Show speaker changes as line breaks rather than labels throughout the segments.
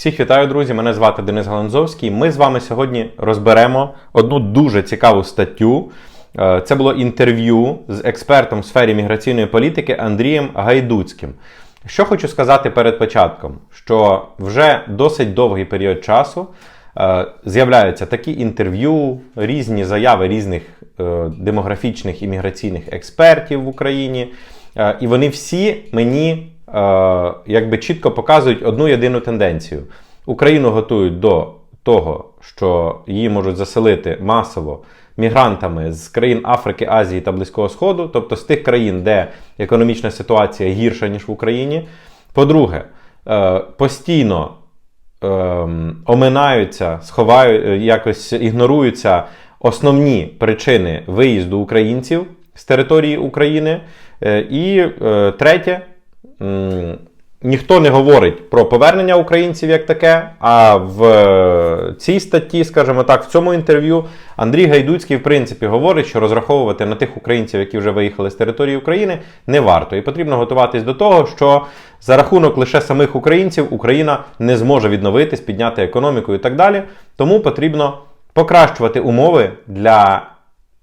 Всіх вітаю, друзі! Мене звати Денис Галанзовський. Ми з вами сьогодні розберемо одну дуже цікаву статтю. Е, Це було інтерв'ю з експертом в сфері міграційної політики Андрієм Гайдуцьким. Що хочу сказати перед початком, що вже досить довгий період часу е, з'являються такі інтерв'ю, різні заяви різних е, демографічних і міграційних експертів в Україні. І вони всі мені якби чітко показують одну єдину тенденцію. Україну готують до того, що її можуть заселити масово мігрантами з країн Африки, Азії та Близького Сходу, тобто з тих країн, де економічна ситуація гірша, ніж в Україні. По-друге, е, постійно ем, оминаються, сховають, е, якось ігноруються основні причини виїзду українців з території України. Е, І е, третє, ніхто не говорить про повернення українців як таке. А в е, цій статті, скажімо так, в цьому інтерв'ю Андрій Гайдуцький, в принципі, говорить, що розраховувати на тих українців, які вже виїхали з території України, не варто. І потрібно готуватись до того, що за рахунок лише самих українців Україна не зможе відновитись, підняти економіку і так далі. Тому потрібно покращувати умови для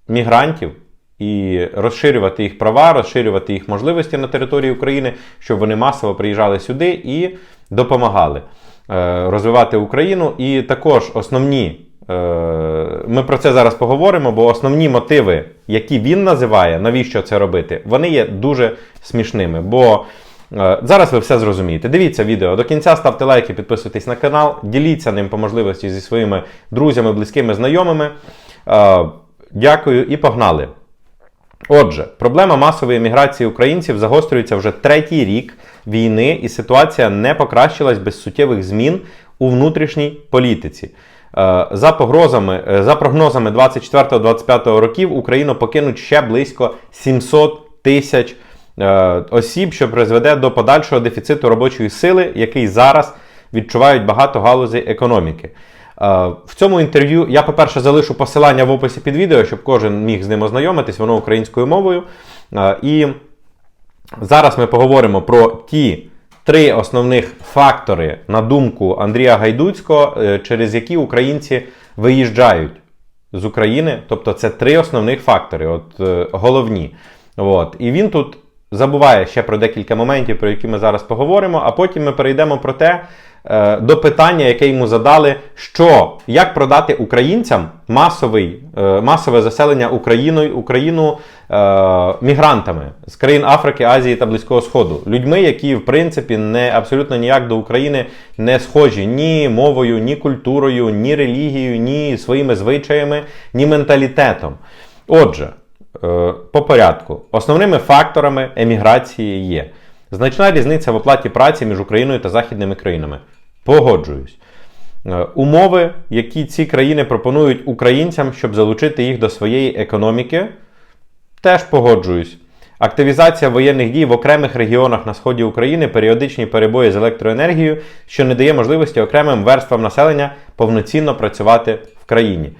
мігрантів і розширювати їх права, розширювати їх можливості на території України, щоб вони масово приїжджали сюди і допомагали е, розвивати Україну. І також основні. е, Ми про це зараз поговоримо, бо основні мотиви, які він називає, навіщо це робити, вони є дуже смішними. Бо е, зараз ви все зрозумієте. Дивіться відео до кінця, ставте лайки, підписуйтесь на канал, діліться ним по можливості зі своїми друзями, близькими, знайомими. Дякую і погнали! Отже, проблема масової міграції українців загострюється вже третій рік війни, і ситуація не покращилась без суттєвих змін у внутрішній політиці. Е, За погрозами, е, за прогнозами 24-25 років Україну покинуть ще близько 700 тисяч е, осіб, що призведе до подальшого дефіциту робочої сили, який зараз відчувають багато галузей економіки. Е, В цьому інтерв'ю я, по-перше, залишу посилання в описі під відео, щоб кожен міг з ним ознайомитись, воно українською мовою. Е, І зараз ми поговоримо про ті три основних фактори, на думку Андрія Гайдуцького, е, через які українці виїжджають з України. Тобто це три основних фактори, от головні. От. І він тут забуває ще про декілька моментів, про які ми зараз поговоримо, а потім ми перейдемо про те, е, до питання, яке йому задали, що як продати українцям масовий, е, масове заселення Україною, Україну е, мігрантами з країн Африки, Азії та Близького Сходу, людьми, які в принципі не абсолютно ніяк до України не схожі ні мовою, ні культурою, ні релігією, ні своїми звичаями, ні менталітетом. Отже. По порядку. Основними факторами еміграції є значна різниця в оплаті праці між Україною та західними країнами. Погоджуюсь. Е, Умови, які ці країни пропонують українцям, щоб залучити їх до своєї економіки, теж погоджуюсь. Активізація воєнних дій в окремих регіонах на сході України, періодичні перебої з електроенергією, що не дає можливості окремим верствам населення повноцінно працювати в країні.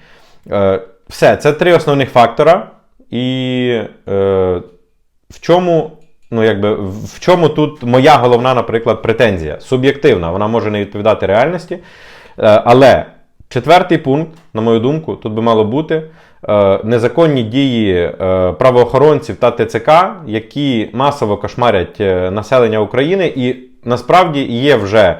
Е, Все, це три основних фактора. І е, в чому, ну, якби, в чому тут моя головна, наприклад, претензія? Суб'єктивна, вона може не відповідати реальності. Е, але четвертий пункт, на мою думку, тут би мало бути е, незаконні дії е, правоохоронців та ТЦК, які масово кошмарять населення України, і насправді є вже.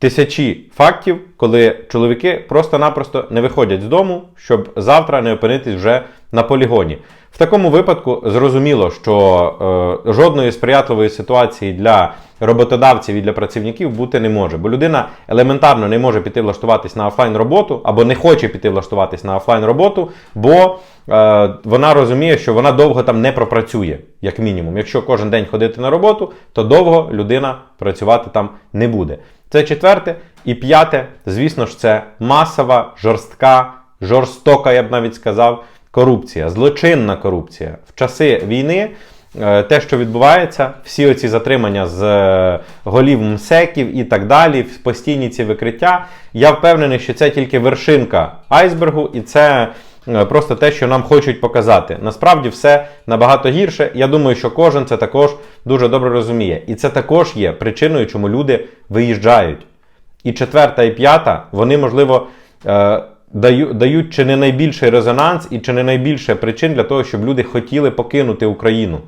Тисячі фактів, коли чоловіки просто-напросто не виходять з дому, щоб завтра не опинитись вже на полігоні. В такому випадку зрозуміло, що е, жодної сприятливої ситуації для роботодавців і для працівників бути не може, бо людина елементарно не може піти влаштуватись на офлайн роботу або не хоче піти влаштуватись на офлайн роботу, бо е, вона розуміє, що вона довго там не пропрацює, як мінімум. Якщо кожен день ходити на роботу, то довго людина працювати там не буде. Це четверте. І п'яте, звісно ж, це масова, жорстка, жорстока, я б навіть сказав, корупція, злочинна корупція. В часи війни е, те, що відбувається, всі оці затримання з е, голів МСЕКів і так далі, постійні ці викриття, я впевнений, що це тільки вершинка айсбергу, і це. е, Просто те, що нам хочуть показати. Насправді все набагато гірше. Я думаю, що кожен це також дуже добре розуміє. І це також є причиною, чому люди виїжджають. І четверта, і п'ята, вони, можливо, дають чи не найбільший резонанс і чи не найбільше причин для того, щоб люди хотіли покинути Україну.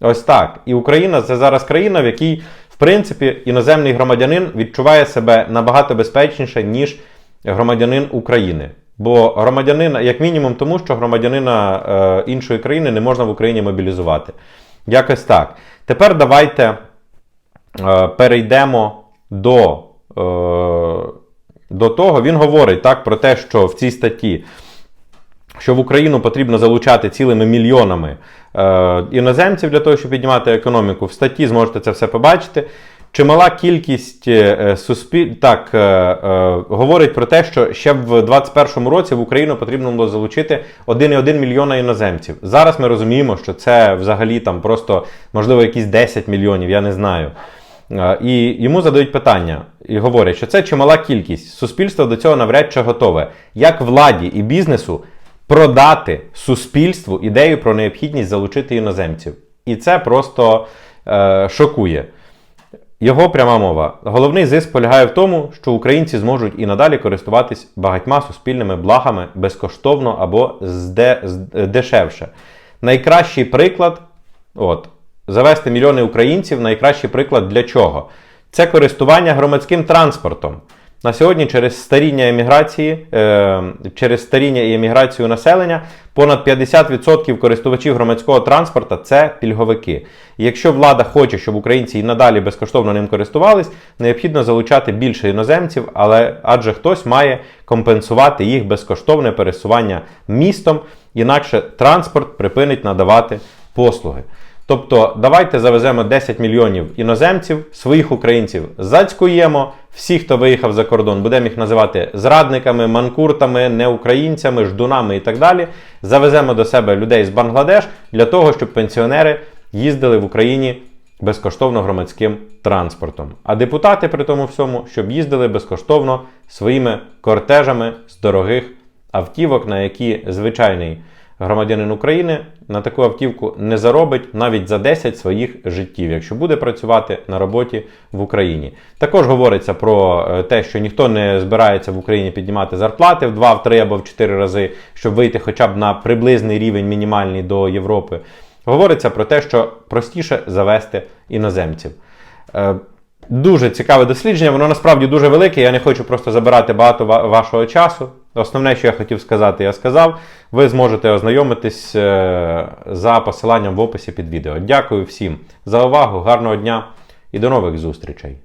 Ось так. І Україна це зараз країна, в якій, в принципі, іноземний громадянин відчуває себе набагато безпечніше, ніж громадянин України. Бо громадянина, як мінімум, тому що громадянина е, іншої країни не можна в Україні мобілізувати. Якось так. Тепер давайте е, перейдемо до, е, до того. Він говорить так про те, що в цій статті що в Україну потрібно залучати цілими мільйонами е, іноземців для того, щоб піднімати економіку. В статті зможете це все побачити. Чимала кількість е, суспіль... так, е, е, говорить про те, що ще в 2021 році в Україну потрібно було залучити 1,1 мільйона іноземців. Зараз ми розуміємо, що це взагалі там просто можливо якісь 10 мільйонів, я не знаю. Е, І йому задають питання і говорять, що це чимала кількість. Суспільство до цього навряд чи готове. Як владі і бізнесу продати суспільству ідею про необхідність залучити іноземців. І це просто е, шокує. Його пряма мова. Головний зиск полягає в тому, що українці зможуть і надалі користуватись багатьма суспільними благами безкоштовно або зде, дешевше. Найкращий приклад от, завести мільйони українців найкращий приклад для чого? Це користування громадським транспортом. На сьогодні через старіння еміграції, е, через старіння і еміграцію населення понад 50% користувачів громадського транспорту це пільговики. І якщо влада хоче, щоб українці і надалі безкоштовно ним користувались, необхідно залучати більше іноземців, але адже хтось має компенсувати їх безкоштовне пересування містом, інакше транспорт припинить надавати послуги. Тобто, давайте завеземо 10 мільйонів іноземців, своїх українців зацькуємо. Всі, хто виїхав за кордон, будемо їх називати зрадниками, манкуртами, неукраїнцями, ждунами і так далі. Завеземо до себе людей з Бангладеш для того, щоб пенсіонери їздили в Україні безкоштовно громадським транспортом. А депутати при тому всьому, щоб їздили безкоштовно своїми кортежами з дорогих автівок, на які звичайний громадянин України на таку автівку не заробить навіть за 10 своїх життів, якщо буде працювати на роботі в Україні. Також говориться про е, те, що ніхто не збирається в Україні піднімати зарплати в 2, в 3 або в 4 рази, щоб вийти хоча б на приблизний рівень мінімальний до Європи. Говориться про те, що простіше завести іноземців. Е, Дуже цікаве дослідження, воно насправді дуже велике. Я не хочу просто забирати багато вашого часу. Основне, що я хотів сказати, я сказав. Ви зможете ознайомитись е, за посиланням в описі під відео. Дякую всім за увагу, гарного дня і до нових зустрічей!